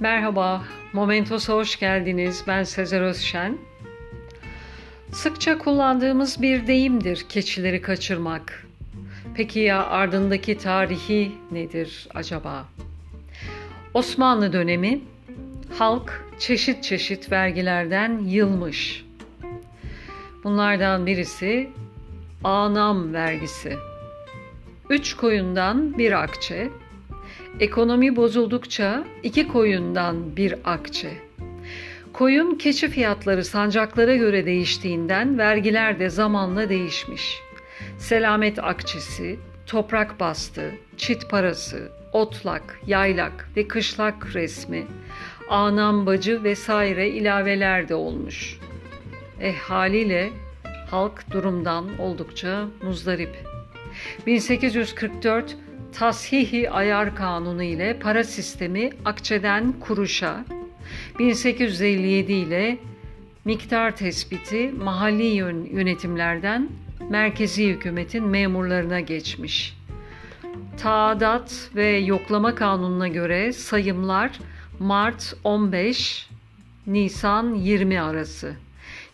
Merhaba, Momentos'a hoş geldiniz. Ben Sezer Özşen. Sıkça kullandığımız bir deyimdir keçileri kaçırmak. Peki ya ardındaki tarihi nedir acaba? Osmanlı dönemi halk çeşit çeşit vergilerden yılmış. Bunlardan birisi anam vergisi. Üç koyundan bir akçe, Ekonomi bozuldukça iki koyundan bir akçe. Koyun keçi fiyatları sancaklara göre değiştiğinden vergiler de zamanla değişmiş. Selamet akçesi, toprak bastı, çit parası, otlak, yaylak ve kışlak resmi, anam bacı vesaire ilaveler de olmuş. Eh haliyle halk durumdan oldukça muzdarip. 1844 Tashihi Ayar Kanunu ile para sistemi akçeden kuruşa, 1857 ile miktar tespiti mahalli yönetimlerden merkezi hükümetin memurlarına geçmiş. Taadat ve yoklama kanununa göre sayımlar Mart 15 Nisan 20 arası.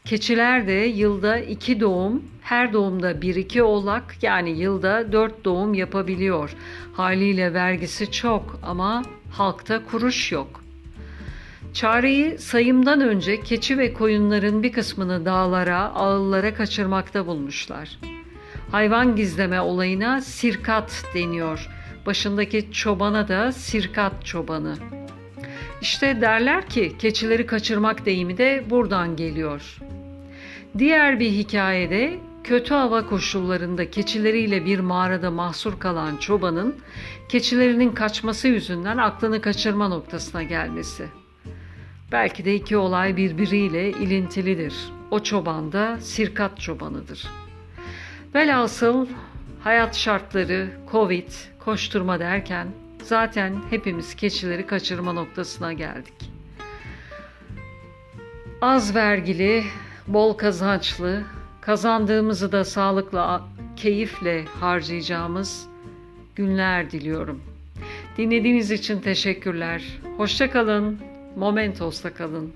Keçiler de yılda iki doğum, her doğumda bir iki oğlak yani yılda dört doğum yapabiliyor. Haliyle vergisi çok ama halkta kuruş yok. Çareyi sayımdan önce keçi ve koyunların bir kısmını dağlara, ağıllara kaçırmakta bulmuşlar. Hayvan gizleme olayına sirkat deniyor. Başındaki çobana da sirkat çobanı. İşte derler ki keçileri kaçırmak deyimi de buradan geliyor. Diğer bir hikayede kötü hava koşullarında keçileriyle bir mağarada mahsur kalan çobanın keçilerinin kaçması yüzünden aklını kaçırma noktasına gelmesi. Belki de iki olay birbiriyle ilintilidir. O çoban da sirkat çobanıdır. Velhasıl hayat şartları, covid, koşturma derken zaten hepimiz keçileri kaçırma noktasına geldik. Az vergili, bol kazançlı, kazandığımızı da sağlıkla, keyifle harcayacağımız günler diliyorum. Dinlediğiniz için teşekkürler. Hoşça kalın. Momentos'ta kalın.